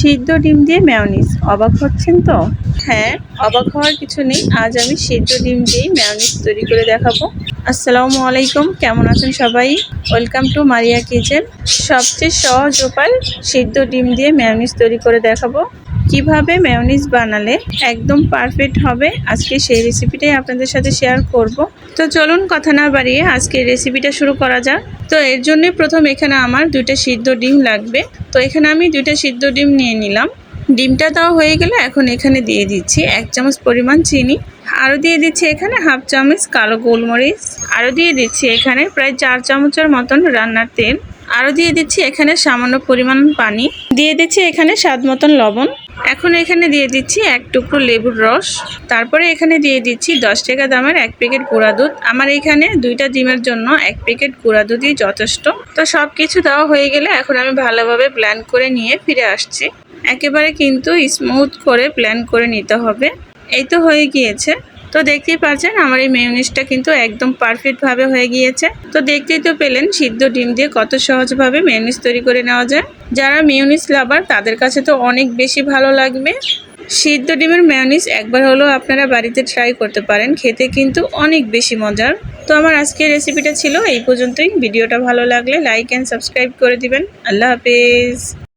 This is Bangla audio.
সিদ্ধ ডিম দিয়ে মেয়নিজ অবাক হচ্ছেন তো? হ্যাঁ অবাক হওয়ার কিছু নেই। আজ আমি সিদ্ধ ডিম দিয়েই মেয়নিজ তৈরি করে দেখাবো। আসসালামু আলাইকুম, কেমন আছেন সবাই? Welcome to Maria kitchen. সবচেয়ে সহজ উপায়, সিদ্ধ ডিম দিয়ে মেয়নিজ তৈরি করে দেখাবো। কীভাবে মেয়নিজ বানালে একদম পারফেক্ট হবে, আজকে সেই রেসিপিটাই আপনাদের সাথে শেয়ার করব। তো চলুন, কথা না বাড়িয়ে আজকে রেসিপিটা শুরু করা যাক। তো এর জন্য প্রথম এখানে আমার দুইটা সিদ্ধ ডিম লাগবে। তো এখানে আমি দুইটা সিদ্ধ ডিম নিয়ে নিলাম। ডিমটা দেওয়া হয়ে গেলে এখন এখানে দিয়ে দিচ্ছি এক চামচ পরিমাণ চিনি। আরও দিয়ে দিচ্ছি এখানে হাফ চামচ কালো গোলমরিচ। আরও দিয়ে দিচ্ছি এখানে প্রায় চার চামচের মতন রান্নার তেল। আরও দিয়ে দিচ্ছি এখানে সামান্য পরিমাণ পানি। দিয়ে দিচ্ছি এখানে স্বাদ মতন লবণ। এখন এখানে দিয়ে দিচ্ছি এক টুকরো লেবুর রস। তারপরে এখানে দিয়ে দিচ্ছি দশ টাকা দামের এক প্যাকেট গুঁড়া দুধ। আমার এখানে দুইটা ডিমের জন্য এক প্যাকেট গুঁড়া দুধই যথেষ্ট। তো সব কিছু দেওয়া হয়ে গেলে এখন আমি ভালোভাবে প্ল্যান করে নিয়ে ফিরে আসছি। একেবারে কিন্তু স্মুথ করে প্ল্যান করে নিতে হবে। এই তো হয়ে গিয়েছে। তো দেখতেই পাচ্ছেন, আমার এই মেয়নিজটা কিন্তু একদম পারফেক্টভাবে হয়ে গিয়েছে। তো দেখতেই তো পেলেন, সিদ্ধ ডিম দিয়ে কত সহজভাবে মেয়নিজ তৈরি করে নেওয়া যায়। যারা মেয়নিজ লাভার তাদের কাছে তো অনেক বেশি ভালো লাগবে। সিদ্ধ ডিমের মেয়নিজ একবার হলেও আপনারা বাড়িতে ট্রাই করতে পারেন, খেতে কিন্তু অনেক বেশি মজার। তো আমার আজকের রেসিপিটা ছিল এই পর্যন্তই। ভিডিওটা ভালো লাগলে লাইক অ্যান্ড সাবস্ক্রাইব করে দিবেন। আল্লাহ হাফেজ।